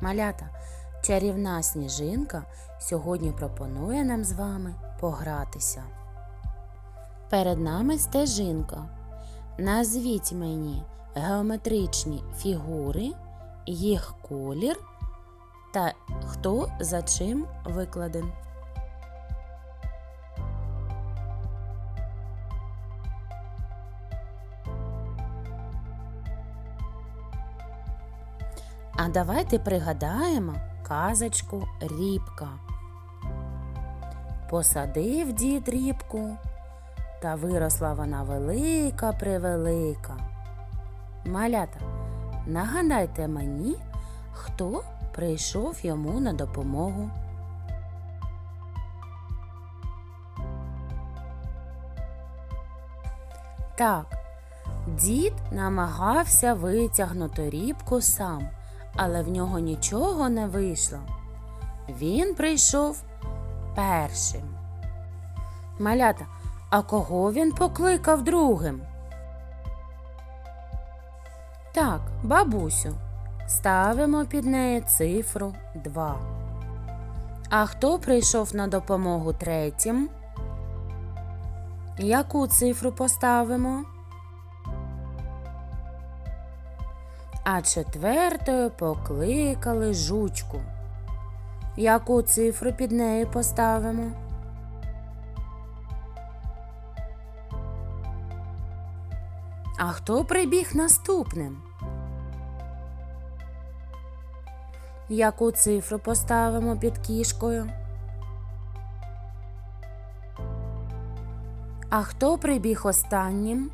Малята, чарівна сніжинка сьогодні пропонує нам з вами погратися. Перед нами стежинка. Назвіть мені геометричні фігури, їх колір та хто за чим викладен. А давайте пригадаємо казочку Рібка. Посадив дід рібку, та виросла вона велика превелика. Малята, нагадайте мені, хто прийшов йому на допомогу. Так, дід намагався витягнути рібку сам, але в нього нічого не вийшло. Він прийшов першим. Малята, а кого він покликав другим? Так, бабусю. Ставимо під неї цифру 2. А хто прийшов на допомогу третім? Яку цифру поставимо? А четвертою покликали жучку. Яку цифру під нею поставимо? А хто прибіг наступним? Яку цифру поставимо під кішкою? А хто прибіг останнім?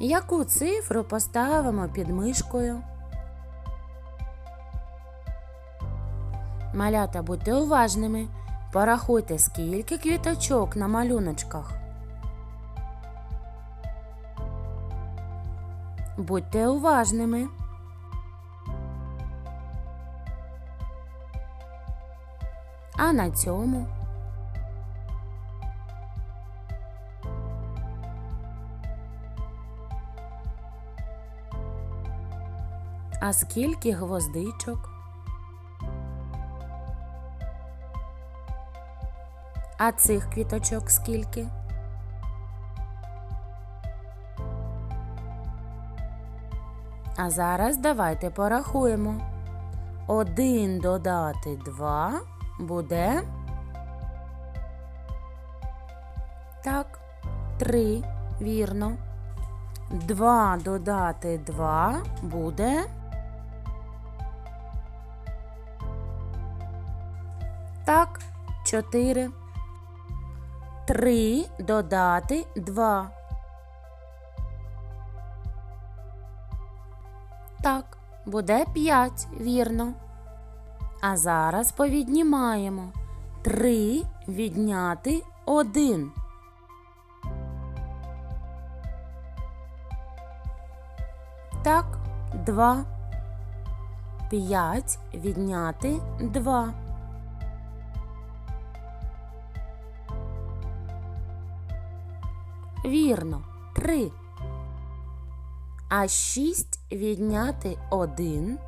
Яку цифру поставимо під мишкою? Малята, будьте уважними. Порахуйте, скільки квіточок на малюночках. Будьте уважними. А на цьому А скільки гвоздичок? А цих квіточок скільки? А зараз давайте порахуємо. Один додати два буде. Так, три, вірно. Два додати два буде. Так, чотири. Три додати два. Так, буде п'ять, вірно. А зараз повіднімаємо. Три відняти один. Так, два. П'ять відняти два. Вірно, три. А шість відняти один.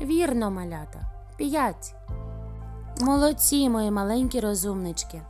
Вірно, малята. П'ять. Молодці, мої маленькі розумнички.